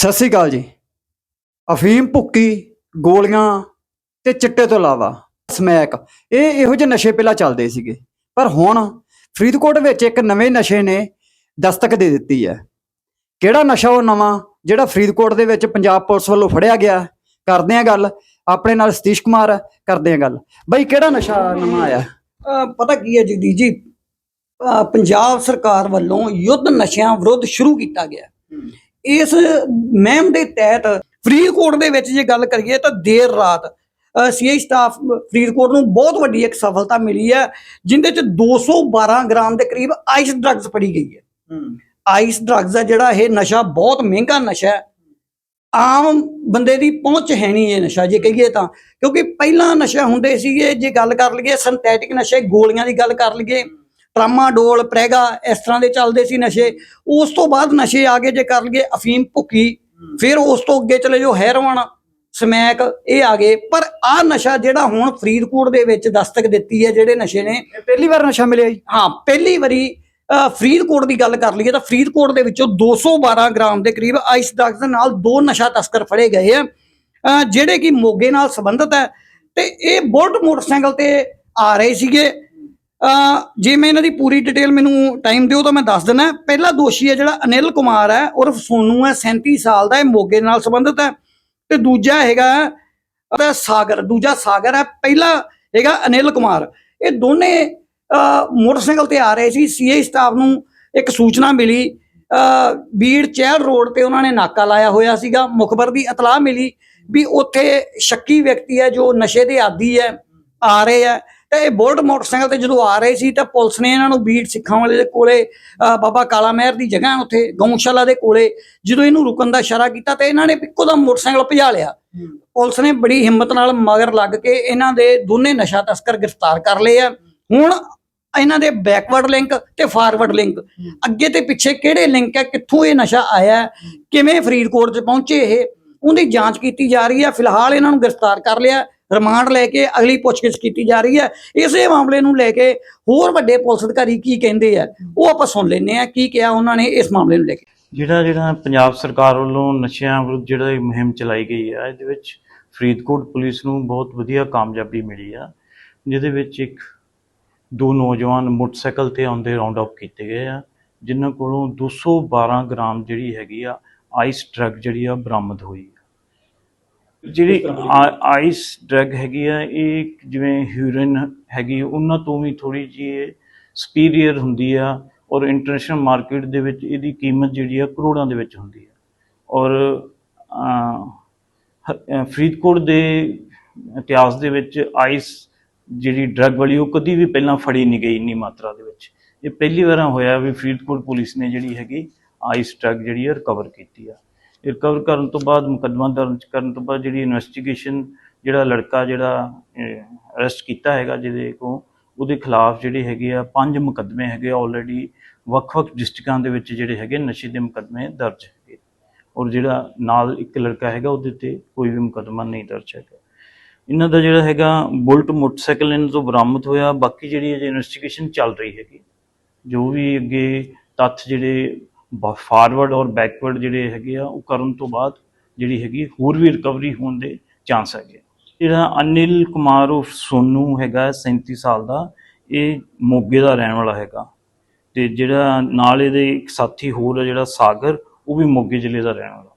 ਸਤਿ ਸ੍ਰੀ ਅਕਾਲ ਜੀ। ਅਫੀਮ ਭੁੱਕੀ ਗੋਲੀਆਂ ਤੇ ਚਿੱਟੇ ਤੋਂ ਇਲਾਵਾ ਸਮੈਕ। ਇਹ ਇਹੋ ਜਿਹੇ ਨਸ਼ੇ ਪਹਿਲਾਂ ਚੱਲਦੇ ਸੀਗੇ। ਪਰ ਹੁਣ ਫਰੀਦਕੋਟ ਵਿੱਚ ਇੱਕ ਨਵੇਂ ਨਸ਼ੇ ਨੇ ਦਸਤਕ ਦੇ ਦਿੱਤੀ ਹੈ। ਕਿਹੜਾ ਨਸ਼ਾ ਉਹ ਨਵਾਂ ਜਿਹੜਾ ਫਰੀਦਕੋਟ ਦੇ ਵਿੱਚ ਪੰਜਾਬ ਪੁਲਿਸ ਵੱਲੋਂ ਫੜਿਆ ਗਿਆ? ਕਰਦੇ ਆ ਗੱਲ। ਆਪਣੇ ਨਾਲ ਸਤੀਸ਼ ਕੁਮਾਰ ਕਰਦੇ ਆ ਗੱਲ। ਬਈ ਕਿਹੜਾ ਨਸ਼ਾ ਨਵਾਂ ਆਇਆ? ਪਤਾ ਕੀ ਹੈ ਜਗਦੀਸ਼ ਜੀ? ਪੰਜਾਬ ਸਰਕਾਰ ਵੱਲੋਂ ਯੁੱਧ ਨਸ਼ਿਆਂ ਵਿਰੁੱਧ ਸ਼ੁਰੂ ਕੀਤਾ ਗਿਆ। ਇਸ ਮਹਿਮ ਦੇ ਤਹਿਤ ਫਰੀਦਕੋਟ ਦੇ ਵਿੱਚ ਜੇ ਗੱਲ ਕਰੀਏ ਤਾਂ ਦੇਰ ਰਾਤ ਸੀਆਈ ਸਟਾਫ ਫਰੀਦਕੋਟ ਨੂੰ ਬਹੁਤ ਵੱਡੀ ਇੱਕ ਸਫਲਤਾ ਮਿਲੀ ਹੈ ਜਿੰਦੇ ਚ 212 ਗ੍ਰਾਮ ਦੇ ਕਰੀਬ ਆਈਸ ਡਰੱਗਸ ਫੜੀ ਗਈ ਹੈ। ਆਈਸ ਡਰੱਗਸ ਹੈ ਜਿਹੜਾ ਇਹ ਨਸ਼ਾ ਬਹੁਤ ਮਹਿੰਗਾ ਨਸ਼ਾ ਹੈ ਆਮ ਬੰਦੇ ਦੀ ਪਹੁੰਚ ਹੈ ਨਹੀਂ ਇਹ ਨਸ਼ਾ ਜੇ ਕਹੀਏ ਤਾਂ। ਕਿਉਂਕਿ ਪਹਿਲਾਂ ਨਸ਼ਾ ਹੁੰਦੇ ਸੀਗੇ ਜੇ ਗੱਲ ਕਰ ਲਈਏ ਸਿੰਥੈਟਿਕ ਨਸ਼ੇ ਗੋਲੀਆਂ ਦੀ ਗੱਲ ਕਰ ਲਈਏ ਟਰਾਮਾਡੋਲ ਪ੍ਰੈਗਾ ਇਸ ਤਰ੍ਹਾਂ ਦੇ ਚੱਲਦੇ ਸੀ ਨਸ਼ੇ। ਉਸ ਤੋਂ ਬਾਅਦ ਨਸ਼ੇ ਆ ਗਏ ਜੇ ਕਰ ਲਈਏ ਅਫੀਮ ਭੁੱਕੀ ਫਿਰ ਉਸ ਤੋਂ ਅੱਗੇ ਚਲੇ ਜੋ ਹੈਰੋਨ ਸਮੈਕ ਇਹ ਆ ਗਏ। ਪਰ ਆ ਨਸ਼ਾ ਜਿਹੜਾ ਹੁਣ ਫਰੀਦਕੋਟ ਦੇ ਵਿੱਚ ਦਸਤਕ ਦਿੱਤੀ ਹੈ ਜਿਹੜੇ ਨਸ਼ੇ ਨੇ। ਪਹਿਲੀ ਵਾਰ ਨਸ਼ਾ ਮਿਲਿਆ ਜੀ? ਹਾਂ ਪਹਿਲੀ ਵਾਰੀ ਫਰੀਦਕੋਟ ਦੀ ਗੱਲ ਕਰ ਲਈਏ ਤਾਂ ਫਰੀਦਕੋਟ ਦੇ ਵਿੱਚੋਂ 212 ਗ੍ਰਾਮ ਦੇ ਕਰੀਬ ਆਈਸ ਡਰੱਗਸ ਦੇ ਨਾਲ ਦੋ ਨਸ਼ਾ ਤਸਕਰ ਫੜੇ ਗਏ ਆ। ਜਿਹੜੇ ਕਿ ਮੋਗੇ ਨਾਲ ਸੰਬੰਧਿਤ ਹੈ। ਤੇ ਇਹ ਬੁਲਟ ਮੋਟਰਸਾਈਕਲ ਤੇ ਆ ਰਹੇ ਸੀਗੇ। ਜੇ ਮੈਂ ਇਹਨਾਂ ਦੀ ਪੂਰੀ ਡਿਟੇਲ ਮੈਨੂੰ ਟਾਈਮ ਦਿਓ ਤਾਂ ਮੈਂ ਦੱਸ ਦਿੰਦਾ ਪਹਿਲਾ ਦੋਸ਼ੀ ਹੈ ਜਿਹੜਾ ਅਨਿਲ ਕੁਮਾਰ ਹੈ, ਉਰਫ ਸੋਨੂ ਹੈ 37 ਸਾਲ ਦਾ ਇਹ ਮੋਗੇ ਨਾਲ ਸੰਬੰਧਿਤ ਹੈ। ਤੇ ਦੂਜਾ ਹੈਗਾ, ਉਹਦਾ ਸਾਗਰ, ਦੂਜਾ ਸਾਗਰ ਹੈ, ਪਹਿਲਾ ਹੈਗਾ ਅਨਿਲ ਕੁਮਾਰ। ਇਹ ਦੋਨੇ ਮੋਟਰਸਾਈਕਲ ਤੇ ਆ ਰਹੇ ਸੀ। ਸੀਏ ਸਟਾਫ ਨੂੰ ਇੱਕ ਸੂਚਨਾ ਮਿਲੀ। ਬੀੜ ਚਹਿਲ ਰੋਡ ਤੇ ਉਹਨਾਂ ਨੇ ਨਾਕਾ ਲਾਇਆ ਹੋਇਆ ਸੀਗਾ। ਮੁਖਬਰ ਦੀ ਇਤਲਾਹ ਮਿਲੀ ਵੀ ਉੱਥੇ ਸ਼ੱਕੀ ਵਿਅਕਤੀ ਹੈ ਜੋ ਨਸ਼ੇ ਦੇ ਆਦੀ ਹੈ, ਆ ਰਹੇ ਹੈ। ਤੇ ਇਹ ਬੁਲਟ ਮੋਟਰਸਾਈਕਲ ਤੇ ਜਦੋਂ ਆ ਰਹੇ ਸੀ ਤਾਂ ਪੁਲਿਸ ਨੇ ਇਹਨਾਂ ਨੂੰ ਬੀੜ ਸਿੱਖਾਂ ਵਾਲੇ ਦੇ ਕੋਲੇ ਬਾਬਾ ਕਾਲਾ ਮਹਿਰ ਦੀ ਜਗ੍ਹਾ ਉੱਥੇ ਗਊਸ਼ਾਲਾ ਦੇ ਕੋਲੇ ਜਦੋਂ ਇਹਨੂੰ ਰੁਕਣ ਦਾ ਇਸ਼ਾਰਾ ਕੀਤਾ ਤੇ ਇਹਨਾਂ ਨੇ ਇੱਕੋ ਦਮ ਮੋਟਰਸਾਈਕਲ ਭਜਾ ਲਿਆ। ਪੁਲਿਸ ਨੇ ਬੜੀ ਹਿੰਮਤ ਨਾਲ ਮਗਰ ਲੱਗ ਕੇ ਇਹਨਾਂ ਦੇ ਦੋਨੇ ਨਸ਼ਾ ਤਸਕਰ ਗ੍ਰਿਫਤਾਰ ਕਰ ਲਏ ਆ। ਹੁਣ ਇਹਨਾਂ ਦੇ ਬੈਕਵਰਡ ਲਿੰਕ ਤੇ ਫਾਰਵਰਡ ਲਿੰਕ ਅੱਗੇ ਤੇ ਪਿੱਛੇ ਕਿਹੜੇ ਲਿੰਕ ਹੈ ਕਿੱਥੋਂ ਇਹ ਨਸ਼ਾ ਆਇਆ ਕਿਵੇਂ ਫਰੀਦਕੋਟ 'ਚ ਪਹੁੰਚੇ ਇਹ ਉਹਦੀ ਜਾਂਚ ਕੀਤੀ ਜਾ ਰਹੀ ਹੈ ਫਿਲਹਾਲ ਇਹਨਾਂ ਨੂੰ ਗ੍ਰਿਫਤਾਰ ਕਰ ਲਿਆ। ਰਿਮਾਂਡ ਲੈ ਕੇ ਅਗਲੀ ਪੁੱਛਗਿੱਛ ਕੀਤੀ ਜਾ ਰਹੀ ਹੈ। ਇਸੇ ਮਾਮਲੇ ਨੂੰ ਲੈ ਕੇ ਹੋਰ ਵੱਡੇ ਪੁਲਿਸ ਅਧਿਕਾਰੀ ਕੀ ਕਹਿੰਦੇ ਆ, ਉਹ ਆਪਾਂ ਸੁਣ ਲੈਂਦੇ ਆ ਕੀ ਕਿਹਾ ਉਹਨਾਂ ਨੇ ਇਸ ਮਾਮਲੇ ਨੂੰ ਲੈ ਕੇ। ਜਿਹੜਾ ਜਿਹੜਾ ਪੰਜਾਬ ਸਰਕਾਰ ਵੱਲੋਂ ਨਸ਼ਿਆਂ ਵਿਰੁੱਧ ਜਿਹੜਾ ਮੁਹਿੰਮ ਚਲਾਈ ਗਈ ਹੈ ਇਹਦੇ ਵਿੱਚ ਫਰੀਦਕੋਟ ਪੁਲਿਸ ਨੂੰ ਬਹੁਤ ਵਧੀਆ ਕਾਮਯਾਬੀ ਮਿਲੀ ਆ, ਜਿਹਦੇ ਵਿੱਚ ਇੱਕ ਦੋ ਨੌਜਵਾਨ ਮੋਟਰਸਾਈਕਲ ਤੇ ਆਉਂਦੇ ਰਾਉਂਡ ਅਪ ਕੀਤੇ ਗਏ ਆ, ਜਿਨ੍ਹਾਂ ਕੋਲੋਂ 212 ਗ੍ਰਾਮ ਜਿਹੜੀ ਹੈਗੀ ਆ ਆਈਸ ਡਰੱਗ ਜਿਹੜੀ ਆ, ਬਰਾਮਦ ਹੋਈ ਜਿਹੜੀ ਆਈਸ ਡਰੱਗ ਹੈਗੀ ਆ ਇਹ ਜਿਵੇਂ ਹਿਊਰਿਨ ਹੈਗੀ ਉਹਨਾਂ ਤੋਂ ਵੀ ਥੋੜੀ ਜਿਹੀ ਸੁਪੀਰੀਅਰ ਹੁੰਦੀ ਆ ਔਰ ਇੰਟਰਨੈਸ਼ਨਲ ਮਾਰਕੀਟ ਦੇ ਵਿੱਚ ਇਹਦੀ ਕੀਮਤ ਜਿਹੜੀ ਆ ਕਰੋੜਾਂ ਦੇ ਵਿੱਚ ਹੁੰਦੀ ਆ। ਔਰ ਫਰੀਦਕੋਟ ਦੇ ਇਤਿਹਾਸ ਦੇ ਵਿੱਚ ਆਈਸ ਜਿਹੜੀ ਡਰੱਗ ਵਾਲੀ ਉਹ ਕਦੀ ਵੀ ਪਹਿਲਾਂ ਫੜੀ ਨਹੀਂ ਗਈ ਇੰਨੀ ਮਾਤਰਾ ਦੇ ਵਿੱਚ। ਇਹ ਪਹਿਲੀ ਵਾਰ ਹੋਇਆ ਵੀ ਫਰੀਦਕੋਟ ਪੁਲਿਸ ਨੇ ਜਿਹੜੀ ਹੈਗੀ ਆਈਸ ਡਰੱਗ ਜਿਹੜੀ ਆ ਰਿਕਵਰ ਕੀਤੀ ਆ। ਰਿਕਵਰ ਕਰਨ ਤੋਂ ਬਾਅਦ, ਮੁਕੱਦਮਾ ਦਰਜ ਕਰਨ ਤੋਂ ਬਾਅਦ ਜਿਹੜੀ ਇਨਵੈਸਟੀਗੇਸ਼ਨ ਜਿਹੜਾ ਲੜਕਾ ਜਿਹੜਾ ਅਰੈਸਟ ਕੀਤਾ ਹੈਗਾ ਜਿਹਦੇ ਕੋ ਉਹਦੇ ਖਿਲਾਫ ਜਿਹੜੇ ਹੈਗੇ ਆ ਪੰਜ ਮੁਕੱਦਮੇ ਹੈਗੇ ਆਲਰੇਡੀ ਵੱਖ-ਵੱਖ ਡਿਸਟ੍ਰਿਕਾਂ ਦੇ ਵਿੱਚ ਜਿਹੜੇ ਹੈਗੇ ਨਸ਼ੇ ਦੇ ਮੁਕੱਦਮੇ ਦਰਜ ਹੈਗੇ। ਔਰ ਜਿਹੜਾ ਨਾਲ ਇੱਕ ਲੜਕਾ ਹੈਗਾ ਉਹਦੇ ਤੇ ਕੋਈ ਵੀ ਮੁਕੱਦਮਾ ਨਹੀਂ ਦਰਜ ਹੈਗਾ। ਇਹਨਾਂ ਦਾ ਜਿਹੜਾ ਹੈਗਾ ਬੁਲਟ ਮੋਟਰਸਾਈਕਲ ਇਹਨਾਂ ਤੋਂ ਬਰਾਮਦ ਹੋਇਆ, ਬਾਕੀ ਜਿਹੜੀ ਅਜੇ ਇਨਵੈਸਟੀਗੇਸ਼ਨ ਚੱਲ ਰਹੀ ਹੈਗੀ, ਜੋ ਵੀ ਅੱਗੇ ਤੱਥ ਜਿਹੜੇ ਫਾਰਵਰਡ ਔਰ ਬੈਕਵਰਡ ਜਿਹੜੇ ਹੈਗੇ ਆ, ਉਹ ਕਰਨ ਤੋਂ ਬਾਅਦ ਜਿਹੜੀ ਹੈਗੀ, ਹੋਰ ਵੀ ਰਿਕਵਰੀ ਹੋਣ ਦੇ ਚਾਂਸ ਹੈਗੇ ਜਿਹੜਾ ਅਨਿਲ ਕੁਮਾਰ ਉਹ ਸੋਨੂ ਹੈਗਾ 37 ਸਾਲ ਦਾ, ਇਹ ਮੋਗੇ ਦਾ ਰਹਿਣ ਵਾਲਾ ਹੈਗਾ। ਤੇ ਜਿਹੜਾ ਨਾਲ ਇਹਦੇ ਇੱਕ ਸਾਥੀ ਹੋਰ ਹੈ ਜਿਹੜਾ ਸਾਗਰ, ਉਹ ਵੀ ਮੋਗੇ ਜ਼ਿਲ੍ਹੇ ਦਾ ਰਹਿਣ ਵਾਲਾ।